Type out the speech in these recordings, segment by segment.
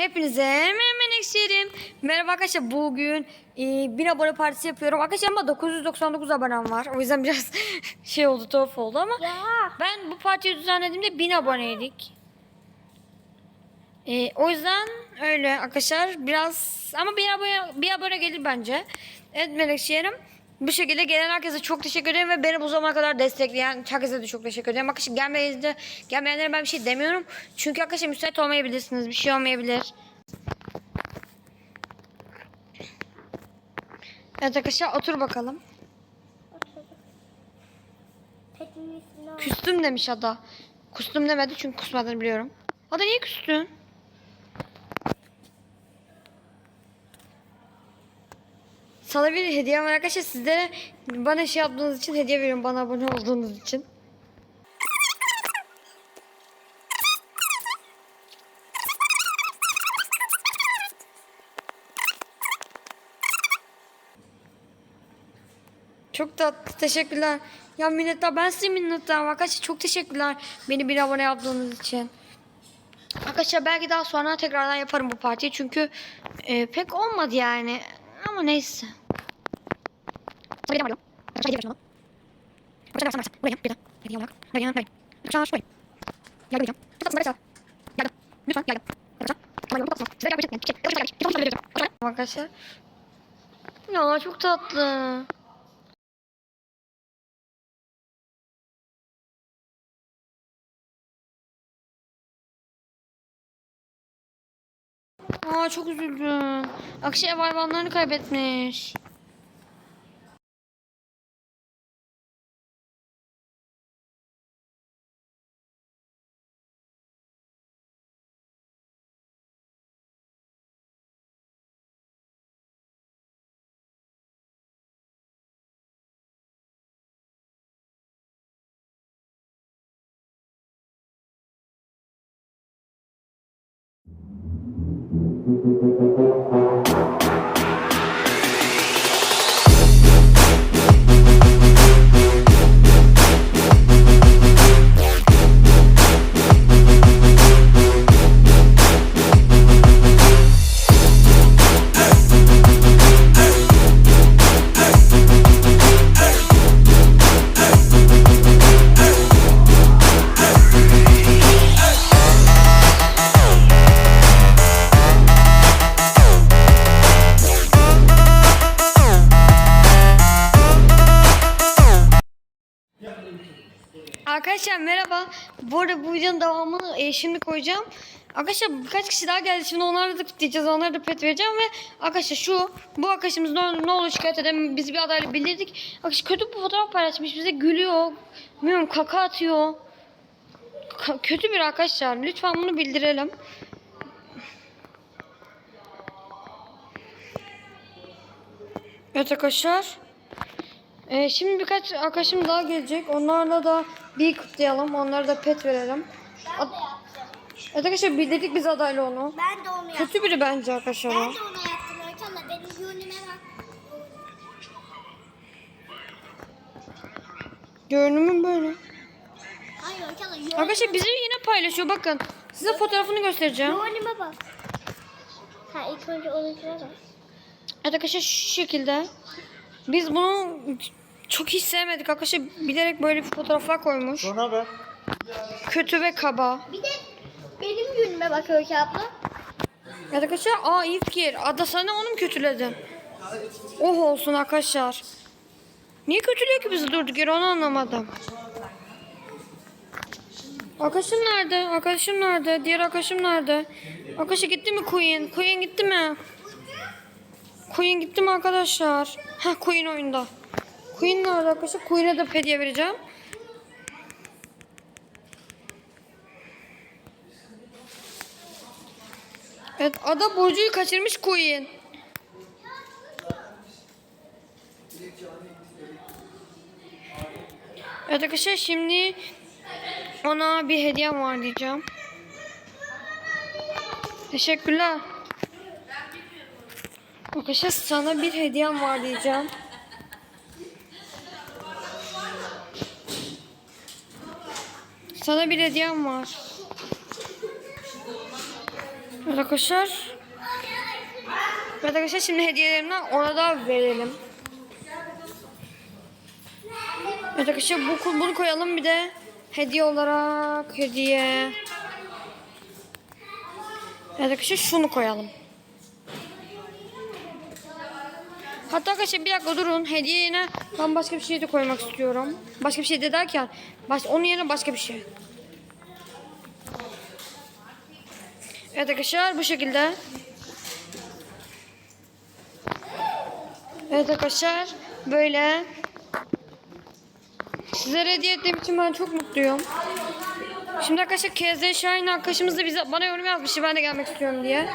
Hepinize hemen ekşirim. Merhaba arkadaşlar bugün e, 1000 abone partisi yapıyorum. Arkadaşlar ama 999 abonem var. O yüzden biraz şey oldu tuhaf oldu ama Ya. ben bu partiyi düzenlediğimde 1000 aboneydik. E, o yüzden öyle arkadaşlar biraz ama bir abone, bir abone gelir bence. Evet Melekşehir'im. Bu şekilde gelen herkese çok teşekkür ederim ve beni bu zamana kadar destekleyen herkese de çok teşekkür ederim. Arkadaşlar gelmeyenlere, gelmeyenlere ben bir şey demiyorum. Çünkü arkadaşlar müsait olmayabilirsiniz. Bir şey olmayabilir. Evet arkadaşlar otur bakalım. Küstüm demiş Ada. Kustum demedi çünkü kusmadığını biliyorum. Ada niye küstün? Sana bir hediye var arkadaşlar. Sizlere bana şey yaptığınız için hediye veriyorum. Bana abone olduğunuz için. Çok tatlı. Teşekkürler. Ya minnettar. Ben size minnettarım. Arkadaşlar çok teşekkürler. Beni bir abone yaptığınız için. Arkadaşlar belki daha sonra tekrardan yaparım bu partiyi. Çünkü e, pek olmadı yani. Ama neyse. Sana bir de var Arkadaşlar ver şuna. Arkadaşlar versene versene. Buraya de. Hediye olarak. Buraya buraya. Arkadaşlar şuraya. Yardım edeceğim. Kapatsın arkadaşlar. Yardım. Lütfen yardım. Arkadaşlar. Tamam yardım kapatsın. Size yardım edeceğim. Çek. Arkadaşlar gel. Çok teşekkür ederim. Arkadaşlar. Ya çok tatlı. Aa çok üzüldüm. Akşe ev hayvanlarını kaybetmiş. Mm-hmm. Arkadaşlar merhaba. Bu arada bu videonun devamını e, şimdi koyacağım. Arkadaşlar birkaç kişi daha geldi. Şimdi onları da kutlayacağız. Onlara da pet vereceğim ve arkadaşlar şu bu arkadaşımız ne, ne olur şikayet edelim. Biz bir adayla bildirdik. Arkadaşlar kötü bir fotoğraf paylaşmış. Bize gülüyor. Bilmiyorum kaka atıyor. Ka- kötü bir arkadaşlar. Lütfen bunu bildirelim. Evet arkadaşlar. Ee, şimdi birkaç arkadaşım daha gelecek. Onlarla da bir kutlayalım. Onlara da pet verelim. Ad- Evet arkadaşlar bildirdik biz adayla onu. Ben de onu yaptım. Kötü biri bence arkadaşlar. Ben de onu yaptım ama benim yönüme bak. Görünümü böyle. Hayır yön- Arkadaşlar bizi yine paylaşıyor bakın. Size fotoğrafını göstereceğim. yönüme bak. Ha ilk önce onunkine bak. Evet arkadaşlar şu şekilde. Biz bunu çok hiç sevmedik arkadaşlar. Bilerek böyle bir fotoğraflar koymuş. Sonra ben Kötü ve kaba. Bir de benim yönüme bak Öykü abla. Evet arkadaşlar aa iyi fikir. Ada sana onu mu kötüledin? Oh olsun arkadaşlar. Niye kötülüyor ki bizi durduk yere onu anlamadım. Arkadaşım nerede? Arkadaşım nerede? Diğer arkadaşım nerede? Arkadaşa gitti mi Queen? Queen gitti mi? Queen gitti mi arkadaşlar? Ha Queen oyunda. Queen nerede arkadaşlar? Queen'e de hediye vereceğim. Evet ada Burcu'yu kaçırmış Queen. Evet arkadaşlar şimdi ona bir hediyem var diyeceğim. Teşekkürler. Arkadaşlar sana bir hediyem var diyeceğim. Sana bir hediyem var. Evet arkadaşlar. Evet arkadaşlar şimdi hediyelerimden ona da verelim. Evet arkadaşlar bu, bunu koyalım bir de hediye olarak hediye. Evet arkadaşlar şunu koyalım. Hatta arkadaşlar bir dakika durun. Hediye yerine ben başka bir şey de koymak istiyorum. Başka bir şey de derken baş, onun yerine başka bir şey. Evet arkadaşlar bu şekilde. Evet arkadaşlar böyle. Sizlere hediye ettiğim için ben çok mutluyum. Şimdi arkadaşlar KZ Şahin arkadaşımız da bize, bana yorum yazmıştı ben de gelmek istiyorum diye.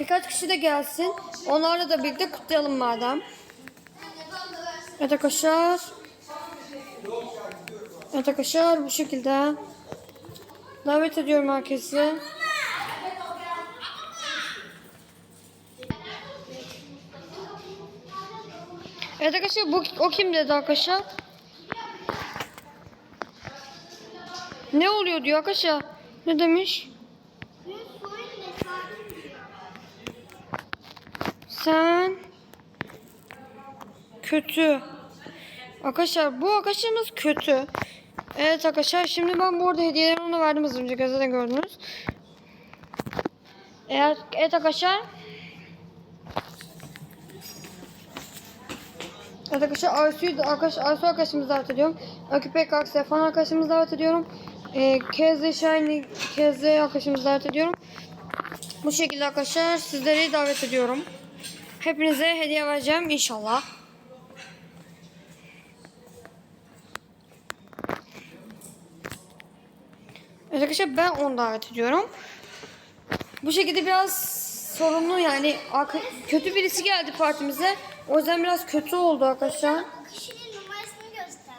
Birkaç kişi de gelsin. Onlarla da birlikte kutlayalım madem. Evet arkadaşlar. Evet arkadaşlar bu şekilde. Davet ediyorum herkesi. Evet arkadaşlar bu o kim dedi arkadaşlar? Ne oluyor diyor arkadaşlar? Ne demiş? Sen kötü. Arkadaşlar bu arkadaşımız kötü. Evet arkadaşlar şimdi ben bu arada hediyeleri ona verdim az önce gazetede gördünüz. Eğer evet arkadaşlar. Evet arkadaşlar Arsu'yu da arkadaş, Arsu arkadaşımızı davet ediyorum. Aküpe Kalk Stefan arkadaşımızı davet ediyorum. Ee, Keze Shiny Keze arkadaşımızı davet ediyorum. Bu şekilde arkadaşlar sizleri davet ediyorum. Hepinize hediye vereceğim inşallah. Arkadaşlar ben onu davet ediyorum. Bu şekilde biraz sorunlu yani kötü birisi geldi partimize. O yüzden biraz kötü oldu arkadaşlar. Kişinin numarasını göster.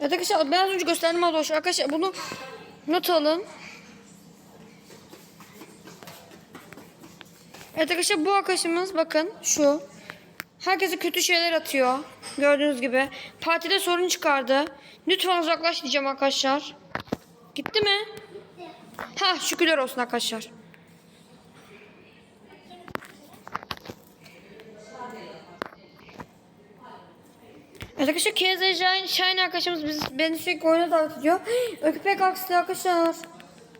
Evet arkadaşlar ben az önce gösterdim önce. Arkadaşlar bunu not alın. Evet arkadaşlar bu arkadaşımız bakın şu. Herkese kötü şeyler atıyor. Gördüğünüz gibi. Partide sorun çıkardı. Lütfen uzaklaş diyeceğim arkadaşlar. Gitti mi? Ha şükürler olsun arkadaşlar. Evet arkadaşlar Shine, Shine arkadaşımız biz, beni sürekli oyuna davet ediyor. Öküpek aksi arkadaşlar.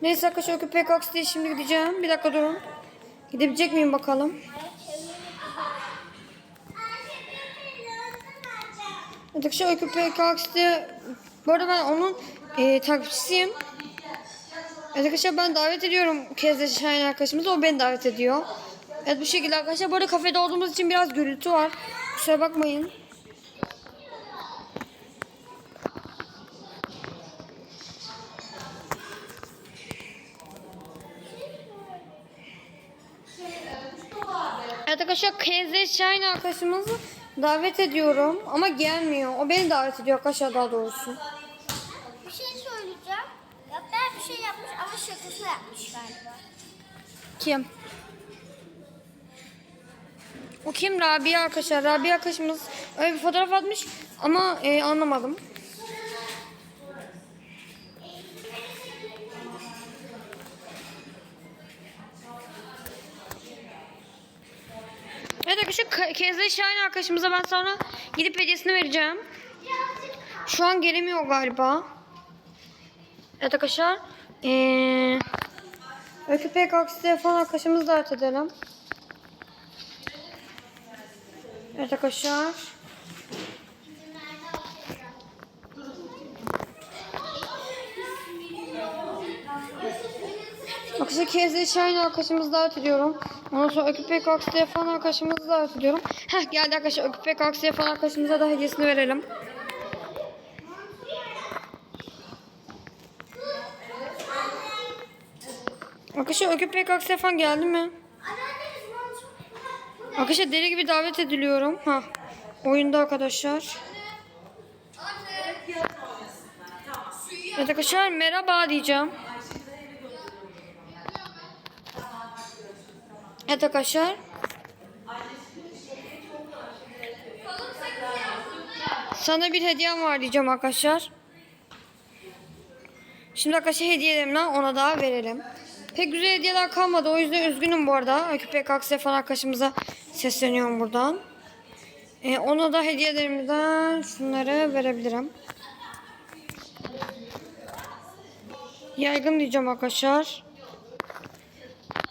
Neyse arkadaşlar Öküpek aksi diye şimdi gideceğim. Bir dakika durun. Gidebilecek miyim bakalım. Arkadaşlar aksi diye. Bu arada ben onun e, takipçisiyim. Arkadaşlar ben davet ediyorum KZ Shine arkadaşımızı. O beni davet ediyor. Evet bu şekilde arkadaşlar. Bu arada kafede olduğumuz için biraz gürültü var. Kusura bakmayın. Evet arkadaşlar KZ Shine arkadaşımızı davet ediyorum ama gelmiyor. O beni davet ediyor arkadaşlar daha doğrusu. Bir şey söyleyeceğim. Ya ben bir şey yapmış ama şakası yapmış galiba. Kim? O kim? Rabia arkadaşlar. Rabia arkadaşımız öyle bir fotoğraf atmış ama e, anlamadım. Evet arkadaşlar K- KZ Şahin arkadaşımıza ben sonra gidip hediyesini vereceğim. Şu an gelemiyor galiba. Evet arkadaşlar. Eee... Öykü PKK Stefan arkadaşımızı davet edelim. Evet arkadaşlar. Arkadaşlar KZ Shine arkadaşımızı davet ediyorum. Ondan sonra Öykü PKK Stefan arkadaşımızı davet ediyorum. Heh geldi arkadaşlar Öykü PKK Stefan arkadaşımıza da hediyesini verelim. Arkadaşlar Öykü PKK Stefan geldi mi? Arkadaşlar deli gibi davet ediliyorum. Ha. Oyunda arkadaşlar. Evet arkadaşlar merhaba diyeceğim. Evet arkadaşlar. Sana bir hediyem var diyeceğim arkadaşlar. Şimdi arkadaşlar hediyelerimden ona da verelim. Pek güzel hediyeler kalmadı. O yüzden üzgünüm bu arada. Öykü PKK falan arkadaşımıza sesleniyorum buradan. Ee, ona da hediyelerimizden şunları verebilirim. Yaygın diyeceğim arkadaşlar.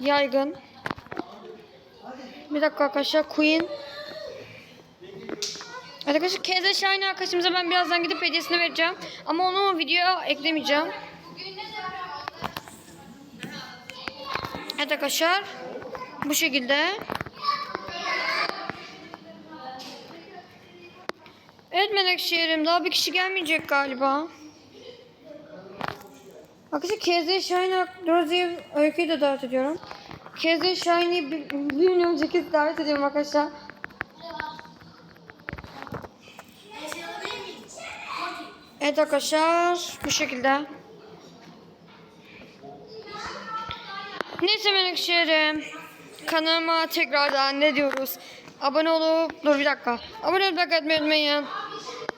Yaygın. Bir dakika arkadaşlar. Queen. Arkadaşlar Keze Shine arkadaşımıza ben birazdan gidip hediyesini vereceğim. Ama onu videoya eklemeyeceğim. Evet arkadaşlar. Bu şekilde. Evet Menekşehir'im daha bir kişi gelmeyecek galiba. Arkadaşlar Keze Shine Rosie Öykü'yü de davet ediyorum. Keze Shine'i bir, bir gün önceki davet ediyorum arkadaşlar. Evet arkadaşlar bu şekilde. Neyse Menekşehir'im. Kanalıma tekrardan ne diyoruz? Abone olup dur bir dakika. Abone olup like atmayı unutmayın.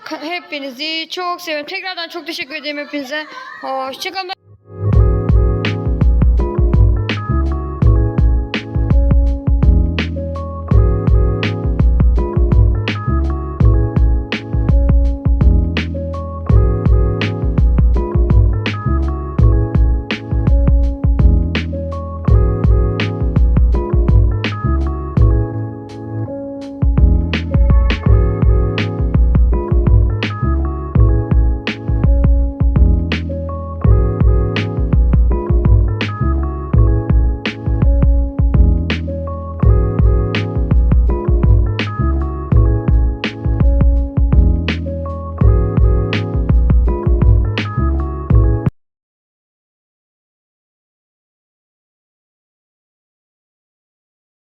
Hepinizi çok seviyorum. Tekrardan çok teşekkür ederim hepinize. Hoşçakalın.